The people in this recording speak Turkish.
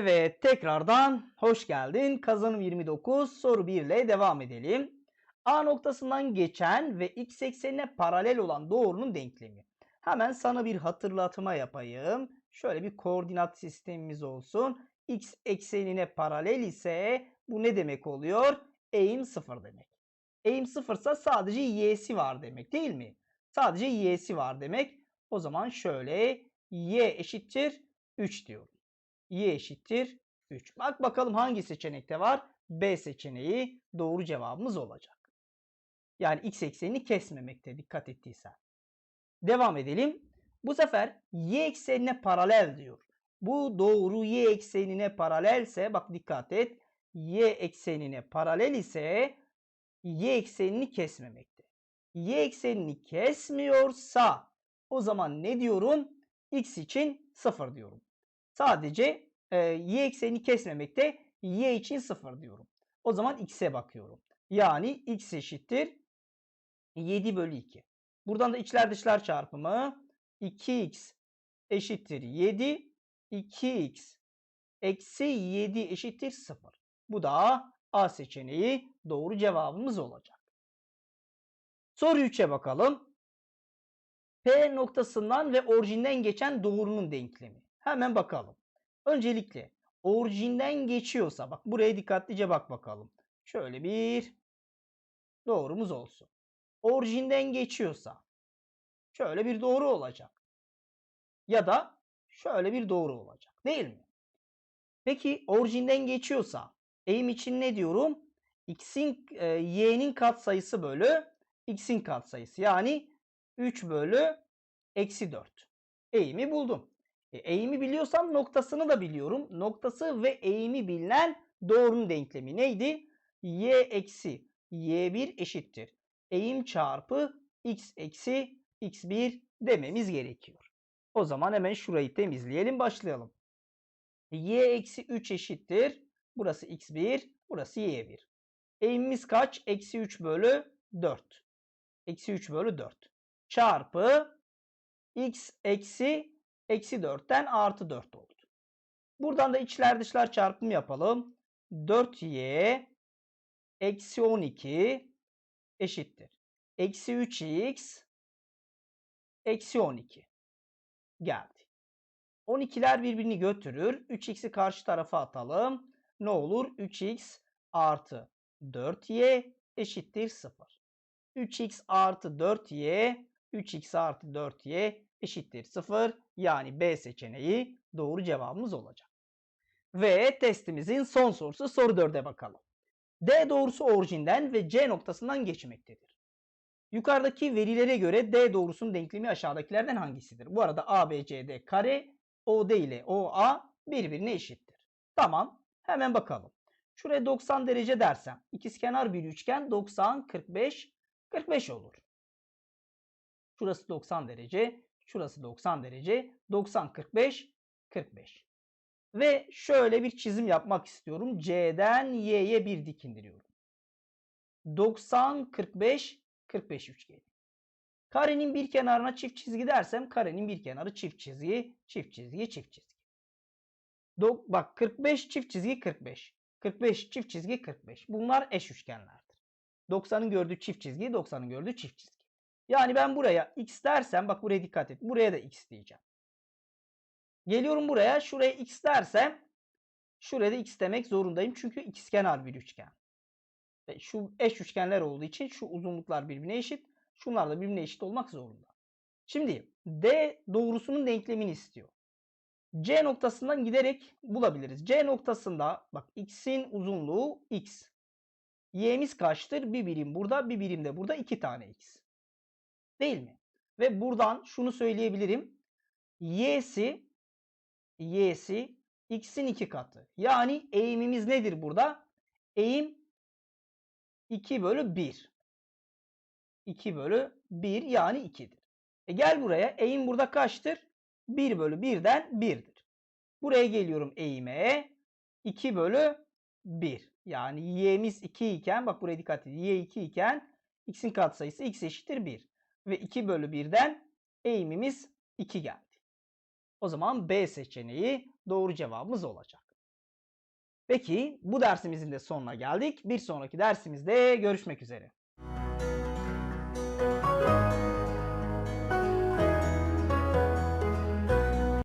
Evet, tekrardan hoş geldin. Kazanım 29 soru 1 ile devam edelim. A noktasından geçen ve x eksenine paralel olan doğrunun denklemi. Hemen sana bir hatırlatma yapayım. Şöyle bir koordinat sistemimiz olsun. X eksenine paralel ise bu ne demek oluyor? Eğim 0 demek. Eğim 0 ise sadece y'si var demek değil mi? Sadece y'si var demek. O zaman şöyle y eşittir 3 diyorum y eşittir 3. Bak bakalım hangi seçenekte var? B seçeneği doğru cevabımız olacak. Yani x eksenini kesmemekte dikkat ettiysen. Devam edelim. Bu sefer y eksenine paralel diyor. Bu doğru y eksenine paralelse bak dikkat et. Y eksenine paralel ise y eksenini kesmemekte. Y eksenini kesmiyorsa o zaman ne diyorum? X için 0 diyorum. Sadece e, y eksenini kesmemekte y için 0 diyorum. O zaman x'e bakıyorum. Yani x eşittir 7 bölü 2. Buradan da içler dışlar çarpımı 2x eşittir 7. 2x eksi 7 eşittir 0. Bu da A seçeneği doğru cevabımız olacak. Soru 3'e bakalım. P noktasından ve orijinden geçen doğrunun denklemi. Hemen bakalım. Öncelikle orijinden geçiyorsa bak buraya dikkatlice bak bakalım. Şöyle bir doğrumuz olsun. Orijinden geçiyorsa şöyle bir doğru olacak. Ya da şöyle bir doğru olacak. Değil mi? Peki orijinden geçiyorsa eğim için ne diyorum? x'in e, y'nin katsayısı bölü x'in katsayısı. Yani 3 bölü eksi 4. Eğimi buldum. E, eğimi biliyorsam noktasını da biliyorum. Noktası ve eğimi bilinen doğrunun denklemi neydi? y eksi y1 eşittir. Eğim çarpı x eksi x1 dememiz gerekiyor. O zaman hemen şurayı temizleyelim başlayalım. y eksi 3 eşittir. Burası x1, burası y1. Eğimimiz kaç? Eksi 3 bölü 4. Eksi 3 bölü 4. Çarpı x eksi Eksi 4'ten artı 4 oldu. Buradan da içler dışlar çarpımı yapalım. 4y eksi 12 eşittir. Eksi 3x eksi 12 geldi. 12'ler birbirini götürür. 3x'i karşı tarafa atalım. Ne olur? 3x artı 4y eşittir 0. 3x artı 4y 3x artı 4y eşittir 0. Yani B seçeneği doğru cevabımız olacak. Ve testimizin son sorusu soru 4'e bakalım. D doğrusu orijinden ve C noktasından geçmektedir. Yukarıdaki verilere göre D doğrusunun denklemi aşağıdakilerden hangisidir? Bu arada ABCD kare OD ile OA birbirine eşittir. Tamam hemen bakalım. Şuraya 90 derece dersem ikizkenar bir üçgen 90 45 45 olur. Şurası 90 derece. Şurası 90 derece. 90 45 45. Ve şöyle bir çizim yapmak istiyorum. C'den Y'ye bir dik indiriyorum. 90 45 45 üçgeni. Karenin bir kenarına çift çizgi dersem karenin bir kenarı çift çizgi, çift çizgi, çift çizgi. Do bak 45 çift çizgi 45. 45 çift çizgi 45. Bunlar eş üçgenlerdir. 90'ın gördüğü çift çizgi, 90'ın gördüğü çift çizgi. Yani ben buraya x dersem bak buraya dikkat et. Buraya da x diyeceğim. Geliyorum buraya. Şuraya x dersem şuraya da x demek zorundayım. Çünkü ikizkenar bir üçgen. Ve şu eş üçgenler olduğu için şu uzunluklar birbirine eşit. Şunlar da birbirine eşit olmak zorunda. Şimdi D doğrusunun denklemini istiyor. C noktasından giderek bulabiliriz. C noktasında bak x'in uzunluğu x. Y'miz kaçtır? Bir birim burada, bir birim de burada. iki tane x. Değil mi? Ve buradan şunu söyleyebilirim. Y'si Y'si x'in iki katı. Yani eğimimiz nedir burada? Eğim 2 bölü 1. 2 bölü 1 yani 2'dir. E gel buraya. Eğim burada kaçtır? 1 bölü 1'den 1'dir. Buraya geliyorum eğime. 2 bölü 1. Yani y'miz 2 iken bak buraya dikkat edin. y 2 iken x'in katsayısı x eşittir 1 ve 2 bölü 1'den eğimimiz 2 geldi. O zaman B seçeneği doğru cevabımız olacak. Peki bu dersimizin de sonuna geldik. Bir sonraki dersimizde görüşmek üzere.